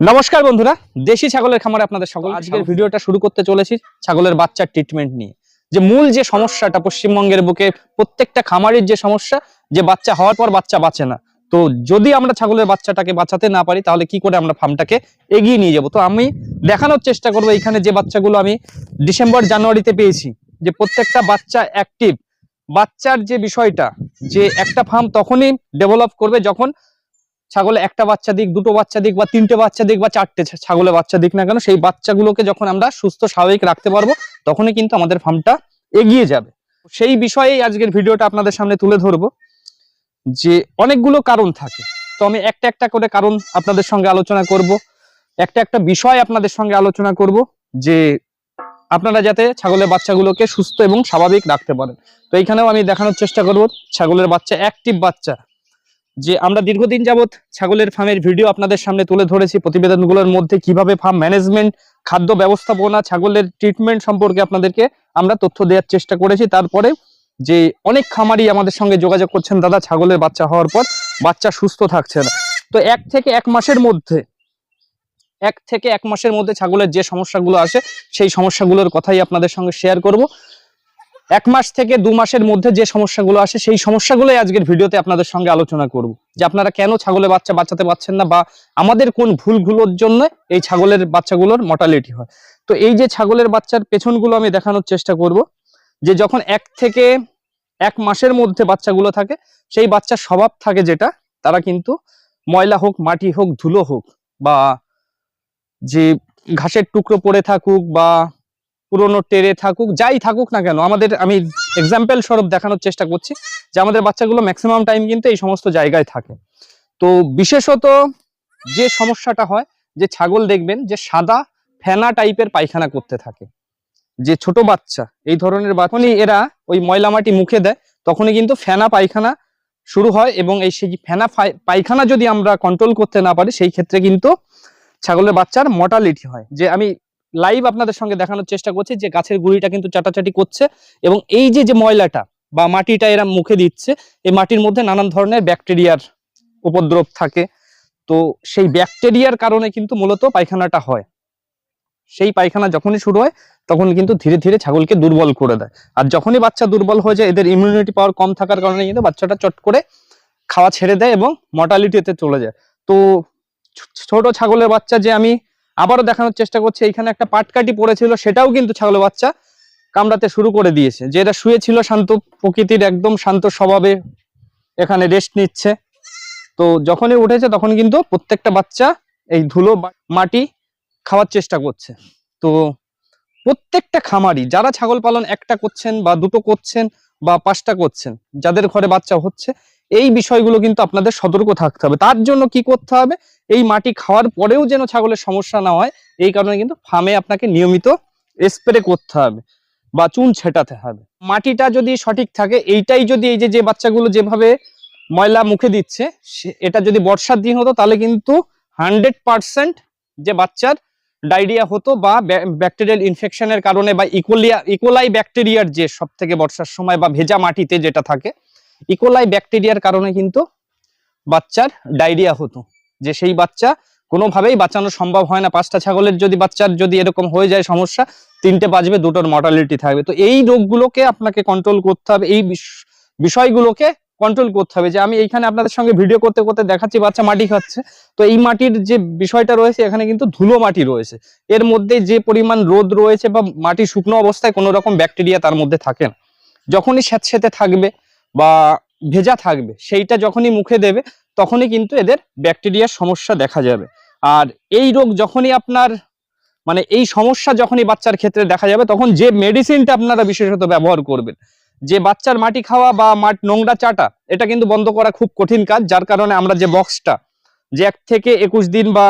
নমস্কার বন্ধুরা দেশি ছাগলের খামারে আপনাদের সকল আজকের ভিডিওটা শুরু করতে চলেছি ছাগলের বাচ্চার ট্রিটমেন্ট নিয়ে। যে মূল যে সমস্যাটা পশ্চিমবঙ্গের বুকে প্রত্যেকটা খামারের যে সমস্যা যে বাচ্চা হওয়ার পর বাচ্চা বাঁচে না। তো যদি আমরা ছাগলের বাচ্চাটাকে বাঁচাতে না পারি তাহলে কি করে আমরা ফার্মটাকে এগিয়ে নিয়ে যাব? তো আমি দেখানোর চেষ্টা করব এখানে যে বাচ্চাগুলো আমি ডিসেম্বর জানুয়ারিতে পেয়েছি। যে প্রত্যেকটা বাচ্চা অ্যাক্টিভ বাচ্চার যে বিষয়টা যে একটা ফার্ম তখনই ডেভেলপ করবে যখন ছাগলে একটা বাচ্চা দিক, দুটো বাচ্চা দিক বা তিনটে বাচ্চা দিক বা চারটে ছাগলে বাচ্চা দিক না কেন, সেই বাচ্চাগুলোকে যখন আমরা সুস্থ, স্বাভাবিক রাখতে পারব, তখনই কিন্তু আমাদের ফার্মটা এগিয়ে যাবে। সেই বিষয়েই আজকের ভিডিওটা আপনাদের সামনে তুলে ধরবো যে অনেকগুলো কারণ থাকে। তো আমি একটা একটা করে কারণ আপনাদের সঙ্গে আলোচনা করব। একটা একটা বিষয় আপনাদের সঙ্গে আলোচনা করব যে আপনারা যাতে ছাগলের বাচ্চাগুলোকে সুস্থ এবং স্বাভাবিক রাখতে পারেন। তো এইখানেও আমি দেখানোর চেষ্টা করব, ছাগলের বাচ্চা অ্যাক্টিভ বাচ্চা। যে আমরা দীর্ঘদিন যাবৎ ছাগলের ফার্মের ভিডিও আপনাদের সামনে তুলে ধরেছি, প্রতিবেদনগুলোর মধ্যে কীভাবে ফার্ম ম্যানেজমেন্ট খাদ্য ব্যবস্থাপনা, ছাগলের ট্রিটমেন্ট সম্পর্কে আপনাদেরকে আমরা তথ্য দেওয়ার চেষ্টা করেছি। তারপরে যে অনেক খামারি আমাদের সঙ্গে যোগাযোগ করছেন, দাদা ছাগলের বাচ্চা হওয়ার পর বাচ্চা সুস্থ থাকছে না তো এক থেকে এক মাসের মধ্যে, এক থেকে এক মাসের মধ্যে ছাগলের যে সমস্যাগুলো আসে, সেই সমস্যাগুলোর কথাই আপনাদের সঙ্গে শেয়ার করব। এক মাস থেকে দু মাসের মধ্যে যে সমস্যাগুলো আসে, সেই সমস্যাগুলোই আজকের ভিডিওতে আপনাদের সঙ্গে আলোচনা করব। যে আপনারা কেন ছাগলের বাচ্চা বাঁচাতে পারছেন না বা আমাদের কোন ভুলগুলোর জন্য এই ছাগলের বাচ্চাগুলোর মর্টালিটি হয়। তো এই যে ছাগলের বাচ্চার পেছনগুলো আমি দেখানোর চেষ্টা করব, যে যখন এক থেকে এক মাসের মধ্যে বাচ্চাগুলো থাকে, সেই বাচ্চার স্বভাব থাকে যেটা, তারা কিন্তু ময়লা হোক, মাটি হোক, ধুলো হোক বা যে ঘাসের টুকরো পড়ে থাকুক বা পুরোনো টেরে থাকুক, যাই থাকুক না কেন, আমাদের, আমি এক্সাম্পল স্বরূপ দেখানোর চেষ্টা করছি যে আমাদের বাচ্চাগুলো ম্যাক্সিমাম টাইম কিন্তু এই সমস্ত জায়গায় থাকে। তো বিশেষত যে সমস্যাটা হয়, যে ছাগল দেখবেন যে সাদা ফেনা টাইপের পায়খানা করতে থাকে। যে ছোট বাচ্চা, এই ধরনের যখনই এরা ওই ময়লা মাটি মুখে দেয়, তখনই কিন্তু ফেনা পায়খানা শুরু হয় এবং এই সেই ফেনা পায়- পায়খানা যদি আমরা কন্ট্রোল করতে না পারি, সেই ক্ষেত্রে কিন্তু ছাগলের বাচ্চার মর্টালিটি হয়। যে আমি লাইভ আপনাদের সঙ্গে দেখানোর চেষ্টা করছি যে গাছের গুঁড়িটা কিন্তু চাটাচাটি করছে এবং এই যে যে ময়লাটা বা মাটিটা এরা মুখে দিচ্ছে, এই মাটির মধ্যে নানান ধরনের ব্যাকটেরিয়ার উপদ্রব থাকে। তো সেই ব্যাকটেরিয়ার কারণে কিন্তু মূলত পায়খানাটা হয়। সেই পায়খানা যখনই শুরু হয়, তখন কিন্তু ধীরে ধীরে ছাগলকে দুর্বল করে দেয়। আর যখনই বাচ্চা দুর্বল হয়ে যায়, এদের ইমিউনিটি পাওয়ার কম থাকার কারণে কিন্তু বাচ্চাটা চট করে খাওয়া ছেড়ে দেয় এবং মর্টালিটিতে চলে যায়। তো ছোট ছাগলের বাচ্চা যে আমি আবারও দেখানোর চেষ্টা করছে এখানে একটা পাটকাটি পড়েছিল, সেটাও কিন্তু ছাগলের বাচ্চা কামড়াতে শুরু করে দিয়েছে। যে এটা শুয়েছিল শান্ত প্রকৃতির একদম শান্ত স্বভাবে এখানে রেস্ট নিচ্ছে। তো যখনই উঠেছে তখন কিন্তু প্রত্যেকটা বাচ্চা এই ধুলো মাটি খাওয়ার চেষ্টা করছে। তো প্রত্যেকটা খামারি, যারা ছাগল পালন একটা করছেন বা দুটো করছেন বা পাঁচটা করছেন, যাদের ঘরে বাচ্চা হচ্ছে এই বিষয়গুলো কিন্তু আপনাদের সতর্ক থাকতে হবে। তার জন্য কি করতে হবে? এই মাটি খাওয়ার পরেও যেন ছাগলের সমস্যা না হয়, এই কারণে কিন্তু ফার্মে আপনাকে নিয়মিত স্প্রে করতে হবে বা চুন ছেটাতে হবে। মাটিটা যদি সঠিক থাকে, এইটাই যদি এই যে যে বাচ্চাগুলো যেভাবে ময়লা মুখে দিচ্ছে এটা যদি বর্ষার দিন হতো, তাহলে কিন্তু হান্ড্রেড পার্সেন্ট যে বাচ্চার ডায়রিয়া হতো বা ব্যাকটেরিয়াল ইনফেকশনের কারণে বা ইকোলিয়া ইকোলাই ব্যাকটেরিয়ার যে সব থেকে বর্ষার সময় বা ভেজা মাটিতে যেটা থাকে ইকোলাই ব্যাকটেরিয়ার কারণে কিন্তু বাচ্চার ডায়রিয়া হতো, যে সেই বাচ্চা কোনোভাবেই বাঁচানো সম্ভব হয় না। পাঁচটা ছাগলের যদি বাচ্চার যদি এরকম হয়ে যায় সমস্যা, তিনটে বাজবে, দুটোর মর্টালিটি থাকবে। তো এই রোগগুলোকে আপনাকে কন্ট্রোল করতে হবে, এই বিষ- বিষয়গুলোকে কন্ট্রোল করতে হবে। যে আমি এইখানে আপনাদের সঙ্গে ভিডিও করতে করতে দেখাচ্ছি, বাচ্চা মাটি খাচ্ছে। তো এই মাটির যে বিষয়টা রয়েছে, এখানে কিন্তু ধুলো মাটি রয়েছে। এর মধ্যে যে পরিমাণ রোদ রয়েছে বা মাটি শুকনো অবস্থায় কোনো রকম ব্যাকটেরিয়া তার মধ্যে থাকে না। যখনই স্যাঁতস্যাঁতে থাকবে বা ভেজা থাকবে, সেইটা যখনই মুখে দেবে, তখনই কিন্তু এদের ব্যাকটেরিয়ার সমস্যা দেখা যাবে। আর এই রোগ যখনই আপনার মানে এই সমস্যা যখনই বাচ্চার ক্ষেত্রে দেখা যাবে, তখন যে মেডিসিনটা আপনারা বিশেষত ব্যবহার করবেন, যে বাচ্চার মাটি খাওয়া বা মাঠ নোংরা চাটা, এটা কিন্তু বন্ধ করা খুব কঠিন কাজ, যার কারণে আমরা যে বক্সটা যে এক থেকে একুশ দিন বা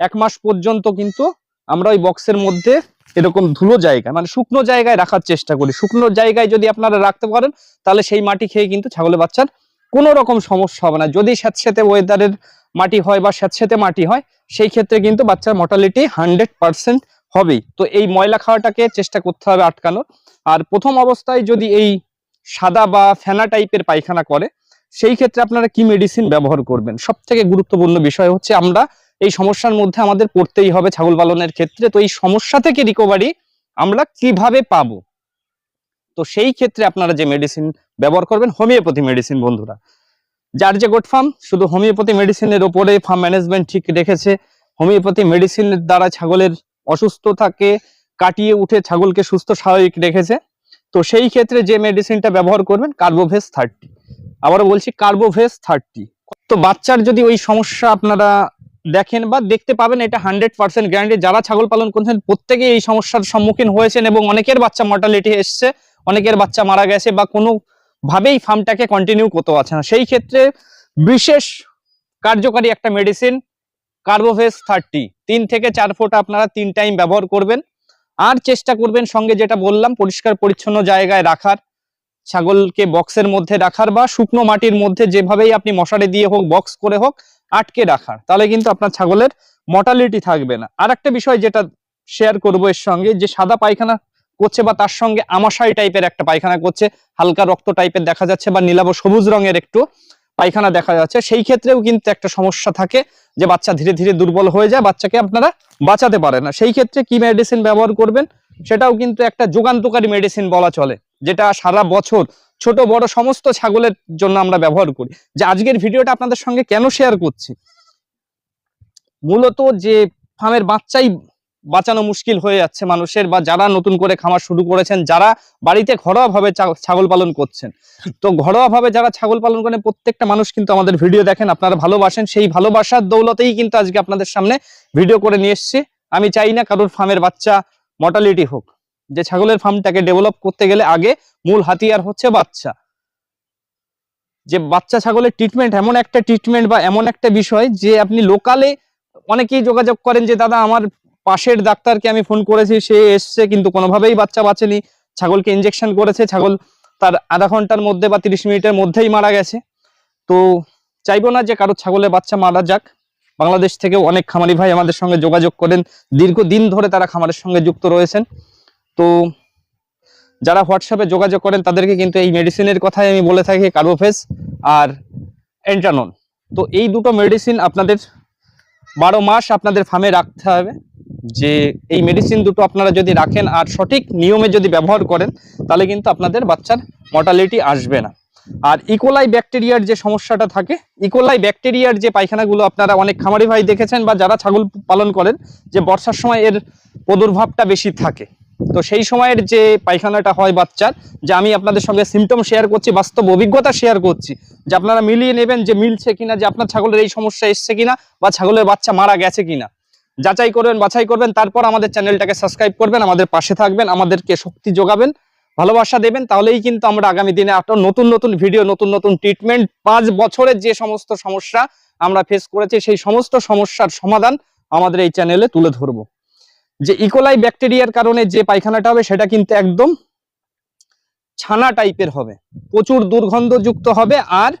এক মাস পর্যন্ত কিন্তু আমরা ওই বক্সের মধ্যে এরকম ধুলো জায়গা মানে শুকনো জায়গায় রাখার চেষ্টা করি। শুকনো জায়গায় যদি আপনারা রাখতে পারেন, তাহলে সেই মাটি খেয়ে কিন্তু ছাগলের বাচ্চার কোনো রকম সমস্যা হবে না। যদি স্যাঁতস্যাঁতে ওয়েদারের মাটি হয় বা স্যাঁতস্যাঁতে মাটি হয়, সেই ক্ষেত্রে কিন্তু বাচ্চার মর্টালিটি হান্ড্রেড পার্সেন্ট হবেই। তো এই ময়লা খাওয়াটাকে চেষ্টা করতে হবে আটকানোর। আর প্রথম অবস্থায় যদি এই সাদা বা ফেনা টাইপের পায়খানা করে, সেই ক্ষেত্রে আপনারা কি মেডিসিন ব্যবহার করবেন? সব থেকে গুরুত্বপূর্ণ বিষয় হচ্ছে আমরা এই সমস্যার মধ্যে আমাদের পড়তেই হবে ছাগল পালনের ক্ষেত্রে। তো এই সমস্যা থেকে রিকভারি আমরা কীভাবে পাবো? তো সেই ক্ষেত্রে আপনারা যে মেডিসিন ব্যবহার করবেন হোমিওপ্যাথি মেডিসিন বন্ধুরা। যার যে গোট ফার্ম শুধু হোমিওপ্যাথি মেডিসিনের ওপরে ফার্ম ম্যানেজমেন্ট ঠিক রেখেছে। হোমিওপ্যাথি মেডিসিনের দ্বারা ছাগলের অসুস্থ থাকে কাটিয়ে উঠে ছাগলকে সুস্থ, স্বাভাবিক রেখেছে। তো সেই ক্ষেত্রে যে মেডিসিনটা ব্যবহার করবেন কার্বোভেস থার্টি আবারও বলছি কার্বোভেস থার্টি তো বাচ্চার যদি ওই সমস্যা আপনারা দেখেন বা দেখতে পাবেন, এটা হান্ড্রেড পার্সেন্ট গ্যারান্টি যারা ছাগল পালন করছেন প্রত্যেকে এই সমস্যার সম্মুখীন হয়েছেন এবং অনেকের বাচ্চা মর্টালিটি এসছে, অনেকের বাচ্চা মারা গেছে বা কোনো ভাবেই ফার্মটাকে কন্টিনিউ করতে পারছে না। সেই ক্ষেত্রে বিশেষ কার্যকারী একটা মেডিসিন কার্বোভেস থার্টি তিন থেকে চার ফোঁটা আপনারা তিন টাইম ব্যবহার করবেন। আর চেষ্টা করবেন সঙ্গে যেটা বললাম, পরিষ্কার পরিচ্ছন্ন জায়গায় রাখার, ছাগলকে বক্সের মধ্যে রাখার বা শুকনো মাটির মধ্যে যেভাবেই আপনি মশারি দিয়ে হোক বক্স করে হোক আটকে রাখার, তাহলে কিন্তু আপনার ছাগলের মর্টালিটি থাকবে না। আর একটা বিষয় যেটা শেয়ার করব এর সঙ্গে, যে সাদা পায়খানা করছে বা তার সঙ্গে আমাশাই টাইপের একটা পায়খানা করছে, হালকা রক্ত টাইপের দেখা যাচ্ছে বা নীলাভ সবুজ রঙের একটু পায়খানা দেখা যাচ্ছে, সেই ক্ষেত্রেও কিন্তু একটা সমস্যা থাকে যে বাচ্চা ধীরে ধীরে দুর্বল হয়ে যায়, বাচ্চাকে আপনারা বাঁচাতে পারে না। সেই ক্ষেত্রে কি মেডিসিন ব্যবহার করবেন? সেটাও কিন্তু একটা যুগান্তকারী মেডিসিন বলা চলে, যেটা সারা বছর ছোট, বড় সমস্ত ছাগলের জন্য আমরা ব্যবহার করি। যে আজকের ভিডিওটা আপনাদের সঙ্গে কেন শেয়ার করছি? মূলত যে ফার্মের বাচ্চাই বাঁচানো মুশকিল হয়ে যাচ্ছে মানুষের বা যারা নতুন করে খামার শুরু করেছেন, যারা বাড়িতে ঘরোয়াভাবে ছাগল পালন করছেন। তো ঘরোয়াভাবে যারা ছাগল পালন করেন, প্রত্যেকটা মানুষ কিন্তু আমাদের ভিডিও দেখেন, আপনারা ভালোবাসেন। সেই ভালোবাসার দৌলতেই কিন্তু আজকে আপনাদের সামনে ভিডিও করে নিয়ে এসেছি। আমি চাই না কারোর ফার্মের বাচ্চা মর্টালিটি হোক। যে ছাগলের ফার্মটাকে ডেভেলপ করতে গেলে আগে মূল হাতিয়ার হচ্ছে বাচ্চা। যে বাচ্চা ছাগলের ট্রিটমেন্ট এমন একটা ট্রিটমেন্ট বা এমন একটা বিষয় যে আপনি লোকালে অনেকেই যোগাযোগ করেন যে, দাদা, আমার পাশের ডাক্তারকে আমি ফোন করেছি, সে এসছে, কিন্তু কোনোভাবেই বাচ্চা বাঁচেনি। ছাগলকে ইঞ্জেকশন করেছে, ছাগল তার আধা ঘণ্টার মধ্যে বা তিরিশ মিনিটের মধ্যেই মারা গেছে। তো চাইব না যে কারও ছাগলের বাচ্চা মারা যাক। বাংলাদেশ থেকেও অনেক খামারি ভাই আমাদের সঙ্গে যোগাযোগ করেন। দীর্ঘদিন ধরে তারা খামারের সঙ্গে যুক্ত রয়েছেন। তো যারা হোয়াটসঅ্যাপে যোগাযোগ করেন, তাদেরকে কিন্তু এই মেডিসিনের কথাই আমি বলে থাকি কার্বোফেস আর এন্টানন তো এই দুটো মেডিসিন আপনাদের বারো মাস আপনাদের ফার্মে রাখতে হবে। যে এই মেডিসিন দুটো আপনারা যদি রাখেন আর সঠিক নিয়মে যদি ব্যবহার করেন, তাহলে কিন্তু আপনাদের বাচ্চার মর্টালিটি আসবে না। আর ইকোলাই ব্যাকটেরিয়ার যে সমস্যাটা থাকে ইকোলাই ব্যাকটেরিয়ার যে পায়খানাগুলো আপনারা অনেক খামারি ভাই দেখেছেন বা যারা ছাগল পালন করেন, যে বর্ষার সময় এর প্রাদুর্ভাবটা বেশি থাকে। তো সেই সময়ের যে পায়খানাটা হয় বাচ্চার, যে আমি আপনাদের সঙ্গে সিমটম শেয়ার করছি, বাস্তব অভিজ্ঞতা শেয়ার করছি, যে আপনারা মিলিয়ে নেবেন যে মিলছে কিনা, যে আপনার ছাগলের এই সমস্যা এসছে কিনা, বা ছাগলের বাচ্চা মারা গেছে কিনা। যাচাই করবেন, বাছাই করবেন, তারপর আমাদের চ্যানেলটাকে সাবস্ক্রাইব করবেন, আমাদের পাশে থাকবেন, আমাদেরকে শক্তি যোগাবেন, ভালোবাসা দেবেন, তাহলেই কিন্তু আমরা আগামী দিনে আরও নতুন নতুন ভিডিও নতুন নতুন ট্রিটমেন্ট পাঁচ বছরের যে সমস্ত সমস্যা আমরা ফেস করেছি, সেই সমস্ত সমস্যার সমাধান আমাদের এই চ্যানেলে তুলে ধরবো। যে ইকোলাই ব্যাকটেরিয়ার কারণে যে পায়খানাটা হবে, সেটা কিন্তু একদম ছানা টাইপের হবে। প্রচুর দুর্গন্ধযুক্ত হবে আর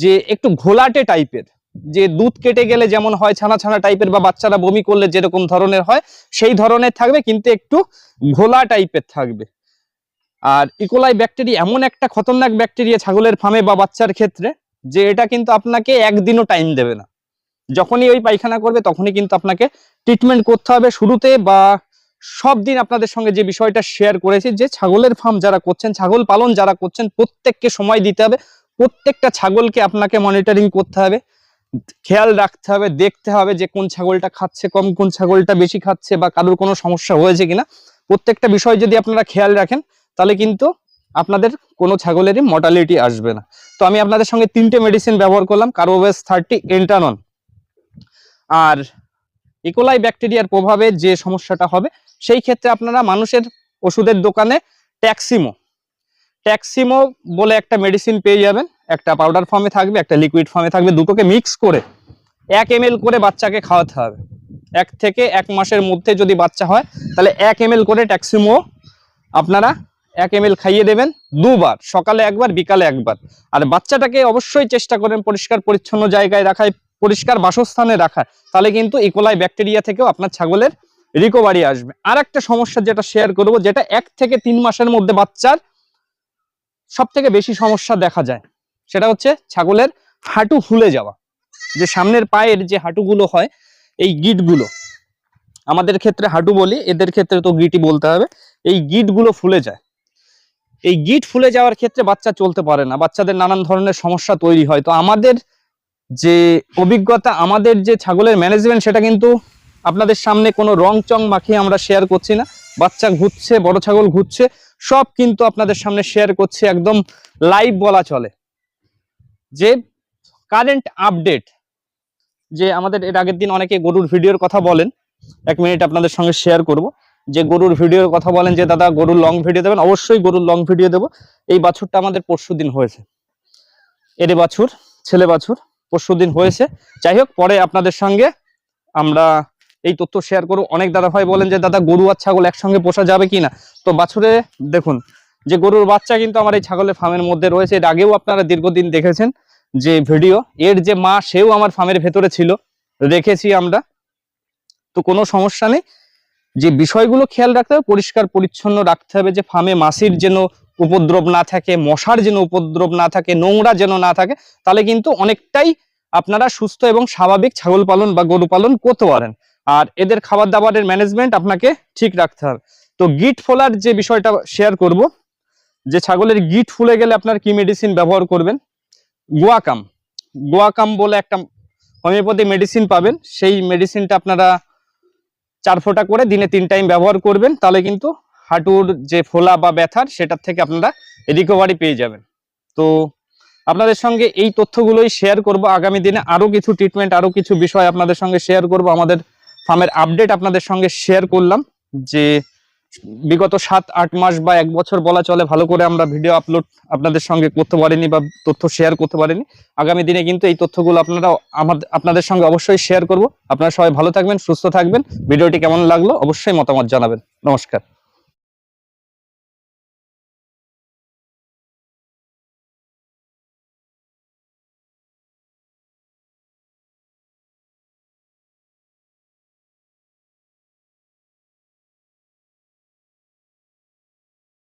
যে একটু ঘোলাটে টাইপের, যে দুধ কেটে গেলে যেমন হয় ছানা ছানা টাইপের বা বাচ্চারা বমি করলে যেরকম ধরনের হয়, সেই ধরনের থাকবে, কিন্তু একটু ঘোলা টাইপের থাকবে। আর ইকোলাই ব্যাকটেরিয়া এমন একটা খতরনাক ব্যাকটেরিয়া ছাগলের ফার্মে বা বাচ্চার ক্ষেত্রে, যে এটা কিন্তু আপনাকে একদিনও টাইম দেবে না। যখনই ওই পায়খানা করবে, তখনই কিন্তু আপনাকে ট্রিটমেন্ট করতে হবে। শুরুতে বা সব দিন আপনাদের সঙ্গে যে বিষয়টা শেয়ার করেছি, যে ছাগলের ফার্ম যারা করছেন, ছাগল পালন যারা করছেন, প্রত্যেককে সময় দিতে হবে। প্রত্যেকটা ছাগলকে আপনাকে মনিটরিং করতে হবে। খেয়াল রাখতে হবে, দেখতে হবে যে কোন ছাগলটা খাচ্ছে কম, কোন ছাগলটা বেশি খাচ্ছে বা কারোর কোনো সমস্যা হয়েছে কিনা। প্রত্যেকটা বিষয় যদি আপনারা খেয়াল রাখেন, তাহলে কিন্তু আপনাদের কোনো ছাগলেরই মর্টালিটি আসবে না। তো আমি আপনাদের সঙ্গে তিনটে মেডিসিন ব্যবহার করলাম কার্বোভেস থার্টি এন্টানন আর ইকোলাই ব্যাকটেরিয়ার প্রভাবে যে সমস্যাটা হবে, সেই ক্ষেত্রে আপনারা মানুষের ওষুধের দোকানে ট্যাক্সিমো ট্যাক্সিমো বলে একটা মেডিসিন পেয়ে যাবেন। একটা পাউডার ফর্মে থাকবে, একটা লিকুইড ফর্মে থাকবে, দুটোকে মিক্স করে এক এম করে বাচ্চাকে খাওয়াতে হবে। এক থেকে এক মাসের মধ্যে যদি বাচ্চা হয়, তাহলে এক এম করে ট্যাক্সিমো আপনারা এক এম খাইয়ে দেবেন দুবার, সকালে একবার, বিকালে একবার। আর বাচ্চাটাকে অবশ্যই চেষ্টা করেন পরিষ্কার পরিচ্ছন্ন জায়গায় রাখায়। পরিষ্কার বাসস্থানে রাখা, তাহলে কিন্তু ইকোলাই ব্যাকটেরিয়া থেকেও আপনার ছাগলের রিকভারি আসবে। আর একটা সমস্যা যেটা শেয়ার করব, যেটা এক থেকে তিন মাসের মধ্যে বাচ্চার সব থেকে বেশি সমস্যা দেখা যায়, সেটা হচ্ছে ছাগলের হাঁটু ফুলে যাওয়া। যে সামনের পায়ের যে হাঁটুগুলো হয়, এই গিটগুলো, আমাদের ক্ষেত্রে হাঁটু বলি, এদের ক্ষেত্রে তো গিটই বলতে হবে, এই গিটগুলো ফুলে যায়। এই গিট ফুলে যাওয়ার ক্ষেত্রে বাচ্চা চলতে পারে না, বাচ্চাদের নানান ধরনের সমস্যা তৈরি হয়। তো আমাদের যে অভিজ্ঞতা আমাদের যে ছাগলের ম্যানেজমেন্ট সেটা কিন্তু আপনাদের সামনে কোনো রং চং মাখিয়ে আমরা শেয়ার করছি না। বাচ্চা ঘুরছে, বড় ছাগল ঘুরছে, সব কিন্তু আপনাদের সামনে শেয়ার করছে, একদম লাইভ বলা চলে। যে কারেন্ট আপডেট যে আমাদের এর আগের দিন অনেকে গরুর ভিডিওর কথা বলেন, এক মিনিট আপনাদের সঙ্গে শেয়ার করব। যে গরুর ভিডিওর কথা বলেন, যে দাদা গরুর লং ভিডিও দেবেন, অবশ্যই গরুর লং ভিডিও দেবো। এই বাছুরটা আমাদের পরশু দিন হয়েছে। এরে বাছুর, ছেলে বাছুর পরশু দিন হয়েছে। যাই হোক, পরে আপনাদের সঙ্গে আমরা এই তথ্য শেয়ার করব। অনেক দাদা ভাই বলেন যে, দাদা, গরু আর ছাগল একসঙ্গে পোষা যাবে কিনা তো বাছুরে, দেখুন, যে গরুর বাচ্চা কিন্তু আমার এই ছাগলের ফার্মের মধ্যে রয়েছে। এর আগেও আপনারা দীর্ঘদিন দেখেছেন যে ভিডিও। এর যে মা, সেও আমার ফার্মের ভেতরে ছিল। রেখেছি আমরা। তো কোনো সমস্যা নেই। যে বিষয়গুলো খেয়াল রাখতে হবে, পরিষ্কার, পরিচ্ছন্ন রাখতে হবে যে ফার্মে মাসির যেন উপদ্রব না থাকে, মশার যেন উপদ্রব না থাকে, নোংরা যেন না থাকে, তাহলে কিন্তু অনেকটাই আপনারা সুস্থ এবং স্বাভাবিক ছাগল পালন বা গরু পালন করতে পারেন। আর এদের খাবার দাবারের ম্যানেজমেন্ট আপনাকে ঠিক রাখতে হবে। তো গিট ফোলার যে বিষয়টা শেয়ার করব, যে ছাগলের গিট ফুলে গেলে আপনার কি মেডিসিন ব্যবহার করবেন? গোয়াকাম গোয়াকাম বলে একটা হোমিওপ্যাথি মেডিসিন পাবেন। সেই মেডিসিনটা আপনারা চার ফোঁটা করে দিনে তিন টাইম ব্যবহার করবেন, তাহলে কিন্তু হাঁটুর যে ফোলা বা ব্যথার সেটার থেকে আপনারা রিকভারি পেয়ে যাবেন। তো আপনাদের সঙ্গে এই তথ্যগুলোই শেয়ার করব। আগামী দিনে আরও কিছু ট্রিটমেন্ট আরও কিছু বিষয় আপনাদের সঙ্গে শেয়ার করব। আমাদের ফার্মের আপডেট আপনাদের সঙ্গে শেয়ার করলাম যে বিগত সাত, আট মাস বা এক বছর বলা চলে, ভালো করে আমরা ভিডিও আপলোড আপনাদের সঙ্গে করতে পারিনি বা তথ্য শেয়ার করতে পারিনি। আগামী দিনে কিন্তু এই তথ্যগুলো আপনারা আমাদের আপনাদের সঙ্গে অবশ্যই শেয়ার করব। আপনারা সবাই ভালো থাকবেন, সুস্থ থাকবেন। ভিডিওটি কেমন লাগল অবশ্যই মতামত জানাবেন। নমস্কার।